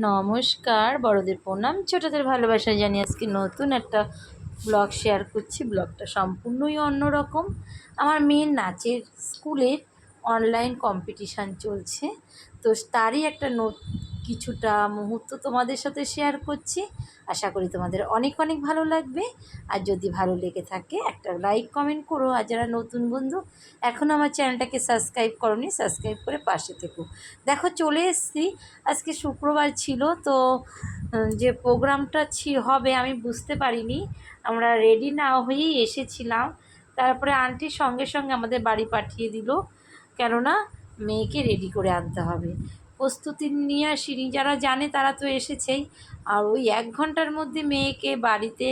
নমস্কার, বড়দের প্রণাম, ছোটদের ভালোবাসা জানি আজকে নতুন একটা ব্লগ শেয়ার করছি। ব্লগটা সম্পূর্ণই অন্যরকম। আমার মেয়ের নাচের স্কুলের অনলাইন কম্পিটিশান চলছে। তো তারই একটা কিছুটা মুহূর্ত তোমাদের সাথে শেয়ার করছি। আশা করি তোমাদের অনেক অনেক ভালো লাগবে। আর যদি ভালো লেগে থাকে, একটা লাইক কমেন্ট করো। আর যারা নতুন বন্ধু এখনও আমার চ্যানেলটাকে সাবস্ক্রাইব করনি সাবস্ক্রাইব করে পাশে থেকো। দেখো, চলে এসছি। আজকে শুক্রবার ছিল, তো যে প্রোগ্রামটা ছি, হবে আমি বুঝতে পারিনি। আমরা রেডি না হয়েই এসেছিলাম। তারপরে আন্টির সঙ্গে সঙ্গে আমাদের বাড়ি পাঠিয়ে দিল। কেননা, মেয়েকে রেডি করে আনতে হবে। প্রস্তুতি নিয়ে আসিনি। যারা জানে তারা তো এসেছেই। আর ওই এক ঘণ্টার মধ্যে মেয়েকে বাড়িতে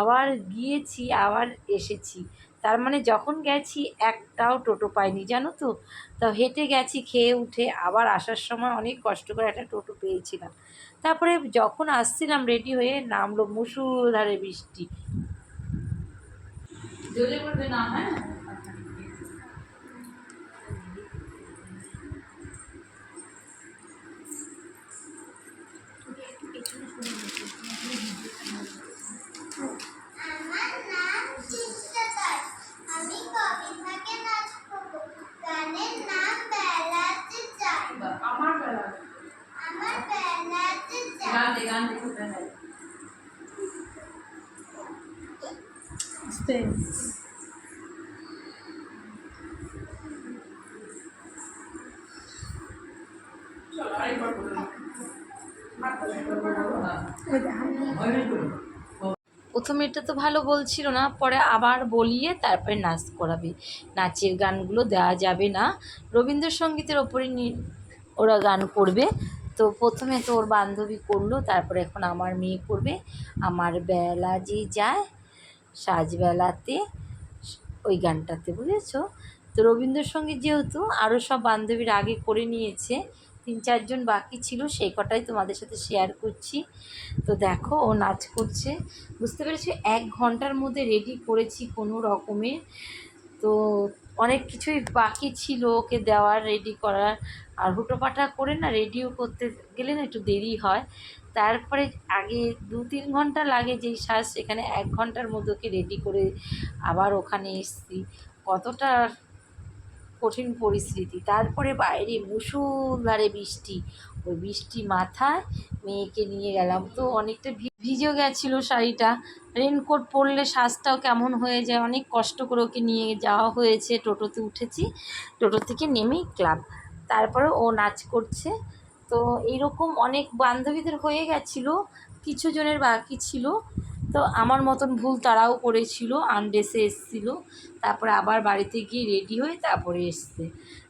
আবার গিয়েছি, আবার এসেছি। তার মানে যখন গেছি একটাও টোটো পাইনি, জানো তো? তো হেঁটে গেছি, খেয়ে উঠে আবার আসার সময় অনেক কষ্ট করে একটা টোটো পেয়েছিলাম। তারপরে যখন আসছিলাম রেডি হয়ে নামলো মুসুলধারে বৃষ্টি। জলে পড়বে না হ্যাঁ? আস্তে প্রথমে এটা তো ভালো বলছিল না, পরে আবার বলিয়ে তারপরে নাচ করাবে। নাচের গানগুলো দেওয়া যাবে না। রবীন্দ্রসঙ্গীতের ওপরে ওরা গান করবে। তো প্রথমে তো ওর বান্ধবী করল, তারপরে এখন আমার মেয়ে করবে। আমার বেলা যে যায় সাজবেলাতে ওই গানটাতে, বুঝেছ? তো রবীন্দ্রসঙ্গীত যেহেতু আরও সব বান্ধবীর আগে করে নিয়েছে, তিন চারজন বাকি ছিল, সেই কটাই তোমাদের সাথে শেয়ার করছি। তো দেখো, ও নাচ করছে। বুঝতে পেরেছি? এক ঘণ্টার মধ্যে রেডি করেছি কোনো রকমের তো অনেক কিছুই বাকি ছিল ওকে দেওয়ার রেডি করার। আর হুটোপাটা করে না রেডিও করতে গেলে না একটু দেরি হয়। তারপরে আগে দু তিন ঘণ্টা লাগে যেই শ্বাস সেখানে এক ঘণ্টার মধ্যে রেডি করে আবার ওখানে এসছি। কতটা কঠিন পরিস্থিতি। তারপরে বাইরে মুসুলধারে বৃষ্টি। ওই বৃষ্টি মাথায় মেয়েকে নিয়ে গেলাম। তো অনেকটা ভিজেও গেছিল শাড়িটা। রেনকোট পরলে শ্বাসটাও কেমন হয়ে যায়? অনেক কষ্ট করে ওকে নিয়ে যাওয়া হয়েছে। টোটোতে উঠেছি। টোটো থেকে নেমেই ক্লাব। তারপরে ও নাচ করছে। তো এইরকম অনেক বান্ধবীদের হয়ে গেছিল কিছু জনের বাকি ছিল। তো আমার মতন ভুল তারাও করেছিল আনড্রেসে এসছিল। তারপরে আবার বাড়িতে গিয়ে রেডি হয়ে তারপরে এসছে।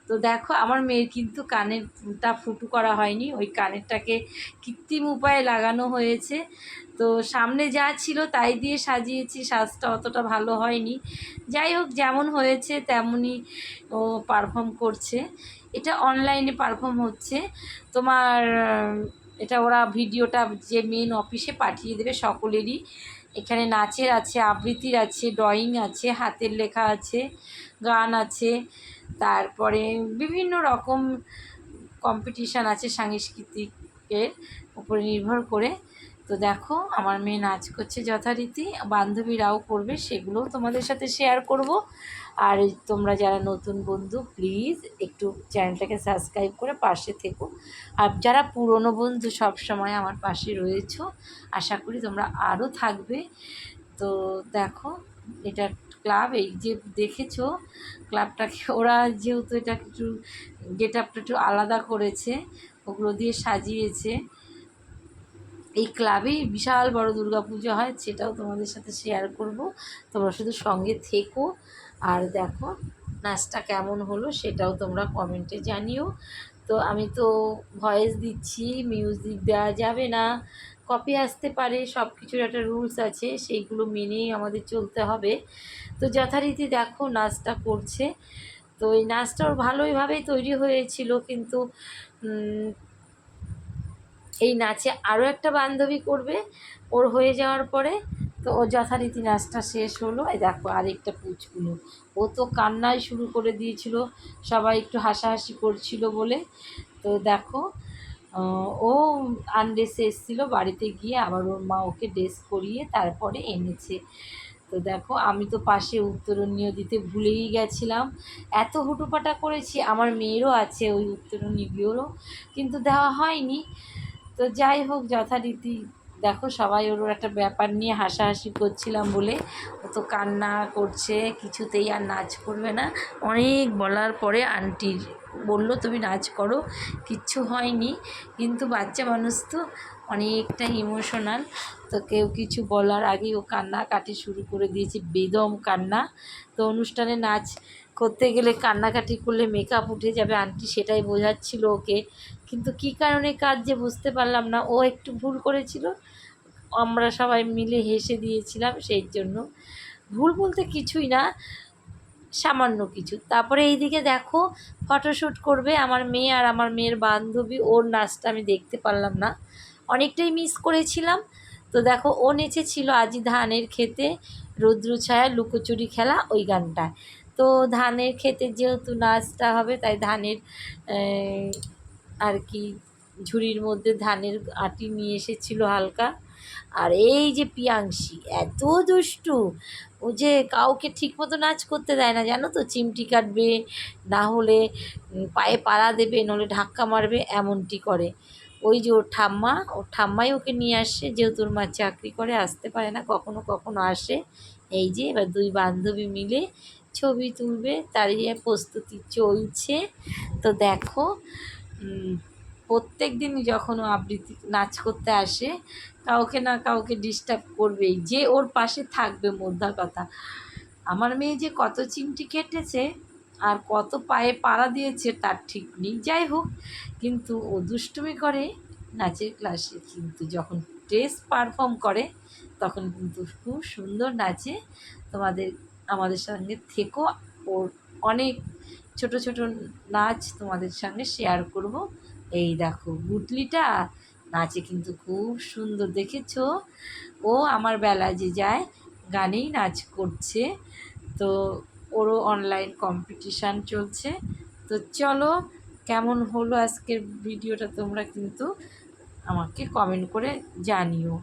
তো দেখো, আমার মেয়ের কিন্তু কানেরটা ফুটু করা হয়নি। ওই কানেরটাকে কৃত্রিম উপায়ে লাগানো হয়েছে। তো সামনে যা ছিল তাই দিয়ে সাজিয়েছি, সাজটা অতটা ভালো হয়নি। যাই হোক, যেমন হয়েছে তেমনই ও পারফর্ম করছে। এটা অনলাইনে পারফর্ম হচ্ছে। তোমার, এটা ওরা ভিডিওটা যে মেন অফিসে পাঠিয়ে দেবে সকলেরই। এখানে নাচের আছে, আবৃত্তির আছে ড্রয়িং আছে, হাতের লেখা আছে, গান আছে। তারপরে বিভিন্ন রকম কম্পিটিশান আছে সাংস্কৃতিকের উপরে নির্ভর করে। তো দেখো, আমার মেয়ে নাচ করছে যথারীতি, বান্ধবীরাও করবে, সেগুলোও তোমাদের সাথে শেয়ার করব। আর তোমরা যারা নতুন বন্ধু প্লিজ একটু চ্যানেলটাকে সাবস্ক্রাইব করে পাশে থেকো। আর যারা পুরনো বন্ধু সব সময় আমার পাশে রয়েছো, আশা করি তোমরা আরও থাকবে। তো দেখো এটা ক্লাব, এই যে দেখেছ ক্লাবটাকে, ওরা যেহেতু এটা একটু গেট আপটা একটু আলাদা করেছে, ওগুলো দিয়ে সাজিয়েছে। এই ক্লাবেই বিশাল বড় পুজো হয়, সেটাও তোমাদের সাথে শেয়ার করব। তোমরা শুধু সঙ্গে থেকো আর দেখো নাচটা কেমন হলো, সেটাও তোমরা কমেন্টে জানিও। তো আমি তো ভয়েস দিচ্ছি মিউজিক দেওয়া যাবে না। কপি আসতে পারে সব কিছুর একটা রুলস আছে, সেইগুলো মেনেই আমাদের চলতে হবে। তো যথারীতি দেখো নাচটা করছে। তো এই নাচটা ওর ভালোইভাবেই তৈরি হয়েছিল, কিন্তু এই নাচে আরও একটা বান্ধবী করবে। ওর হয়ে যাওয়ার পরে তো ও যথারীতি নাচটা শেষ হলো। এই দেখো আরেকটা পুচকুলো। ও তো কান্নাই শুরু করে দিয়েছিল। সবাই একটু হাসাহাসি করছিল বলে। তো দেখো ও আনড্রেসে এসেছিল। বাড়িতে গিয়ে আবার ওর মা ওকে ড্রেস করিয়ে তারপরে এনেছে। তো দেখো, আমি তো পাশে উত্তরণীয় দিতে ভুলেই গেছিলাম। এত হুটোপাটা করেছি, আমার মেয়েরও আছে ওই উত্তরণীগুলোরও কিন্তু দেওয়া হয়নি। তো যাই হোক, যথারীতি দেখো সবাই ওর একটা ব্যাপার নিয়ে হাসাহাসি করছিলাম বলে। ও তো কান্না করছে, কিছুতেই আর নাচ করবে না। অনেক বলার পরে আন্টি বলল, তুমি নাচ করো। কিচ্ছু হয়নি, কিন্তু বাচ্চা মানুষ তো অনেকটা ইমোশনাল তো কেউ কিছু বলার আগেই ও কান্না কাটি শুরু করে দিয়েছে, বেদম কান্না। তো অনুষ্ঠানে নাচ করতে গেলে কান্নাকাটি করলে মেকআপ উঠে যাবে, আন্টি সেটাই বোঝাচ্ছিল ওকে। কিন্তু কী কারণে কাজ যে বুঝতে পারলাম না, ও একটু ভুল করেছিল। আমরা সবাই মিলে হেসে দিয়েছিলাম সেই জন্য। ভুল বলতে কিছুই না, সামান্য কিছু। তারপরে এইদিকে দেখো ফটোশ্যুট করবে আমার মেয়ে আর আমার মেয়ের বান্ধবী। ওর নাচটা আমি দেখতে পারলাম না। অনেকটাই মিস করেছিলাম। তো দেখো, ও নেচেছিল আজি ধানের খেতে, রৌদ্র ছায়া, লুকোচুরি খেলা, ওই গানটায় তো ধানের খেতে যেহেতু নাচটা হবে, তাই ধানের আর কি, ঝুড়ির মধ্যে ধানের আটি নিয়ে এসেছিল হালকা। আর এই যে পিয়াংশি এত দুষ্টু। ও যে কাউকে ঠিকমতো নাচ করতে দেয় না, জানো তো? চিমটি কাটবে, না হলে পায়ে পাড়া দেবে, নলে ধাক্কা মারবে, এমনটি করে। ওই যে ওর ঠাম্মা, ওর ঠাম্মাই ওকে নিয়ে আসে, যেহেতু ওর মা চাকরি করে, আসতে পারে না, কখনো কখনো আসে। এই যে এবার দুই বান্ধবী মিলে ছবি তুলবে, তারই প্রস্তুতি চলছে। তো দেখো প্রত্যেক দিনই যখন ও আবৃত্তি, নাচ করতে আসে, কাউকে না কাউকে ডিস্টার্ব করবেই। যে ওর পাশে থাকবে মোদ্দা কথা। আমার মেয়ে যে কত চিমটি কেটেছে আর কত পায়ে পাড়া দিয়েছে, তার ঠিক নেই। যাই হোক, কিন্তু ও দুষ্টুমি করে নাচের ক্লাসে কিন্তু যখন ড্রেস পারফর্ম করে, তখন কিন্তু খুব সুন্দর নাচে। তোমাদের, আমাদের সঙ্গে থেকো। ওর অনেক ছোট ছোট নাচ তোমাদের সঙ্গে শেয়ার করব। এই দেখো গুটলিটা নাচে কিন্তু খুব সুন্দর, দেখেছ? ও আমার বেলা যে যায় গানেই নাচ করছে। তো ওরও অনলাইন কম্পিটিশান চলছে। তো চলো, কেমন হলো আজকের ভিডিওটা তোমরা কিন্তু আমাকে কমেন্ট করে জানিও।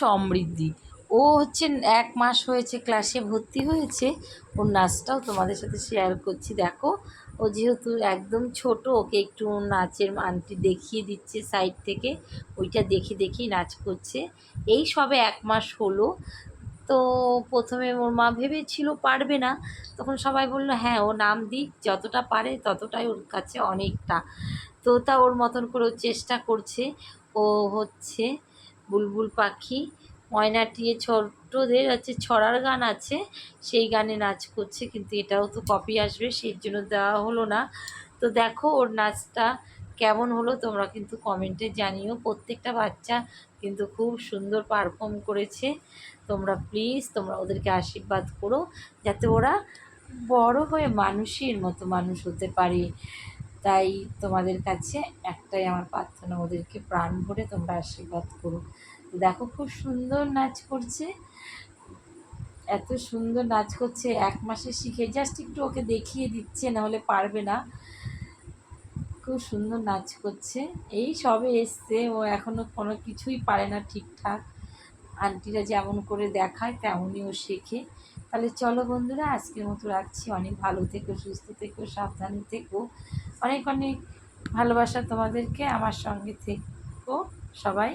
সমৃদ্ধি। ও হচ্ছে এক মাস হয়েছে ক্লাসে ভর্তি হয়েছে। ওর নাচটাও তোমাদের সাথে শেয়ার করছি। দেখো, ও যেহেতু একদম ছোট, ওকে একটু নাচের আন্টি দেখিয়ে দিচ্ছে সাইড থেকে। ওইটা দেখে দেখেই নাচ করছে। এই সবে এক মাস হলো। তো প্রথমে ওর মা ভেবেছিল পারবে না। তখন সবাই বলল হ্যাঁ ও নাম দিক, যতটা পারে ততটাই ওর কাছে অনেকটা। তো তা ওর মতন করে চেষ্টা করছে। ও হচ্ছে বুলবুল পাখি ময়নাটিয়ে ছোট্টদের হচ্ছে ছড়ার গান আছে, সেই গানে নাচ করছে, কিন্তু এটাও তো কপি আসবে, সেই জন্য দেওয়া হলো না। তো দেখো ওর নাচটা কেমন হলো, তোমরা কিন্তু কমেন্টে জানিও। প্রত্যেকটা বাচ্চা কিন্তু খুব সুন্দর পারফর্ম করেছে। তোমরা প্লিজ তোমরা ওদেরকে আশীর্বাদ করো, যাতে ওরা বড় হয়ে মানুষের মতো মানুষ হতে পারে। তাই তোমাদের কাছে একটাই আমার প্রার্থনা, ওদেরকে প্রাণ ভরে তোমরা আশীর্বাদ করো। দেখো খুব সুন্দর নাচ করছে। এত সুন্দর নাচ করছে, এক মাসে শিখে জাস্ট একটু ওকে দেখিয়ে দিচ্ছে না হলে পারবে না। খুব সুন্দর নাচ করছে। এই সবে এসছে, ও এখনও কোনো কিছুই পারে না ঠিকঠাক। আন্টিরা যেমন করে দেখায়, তেমনই ও শেখে। তাহলে চলো বন্ধুরা, আজকের মতো রাখছি। অনেক ভালো থেকো, সুস্থ থেকো, সাবধানে থেকো। অনেক অনেক ভালোবাসা তোমাদেরকে আমার সঙ্গে থেকো সবাই।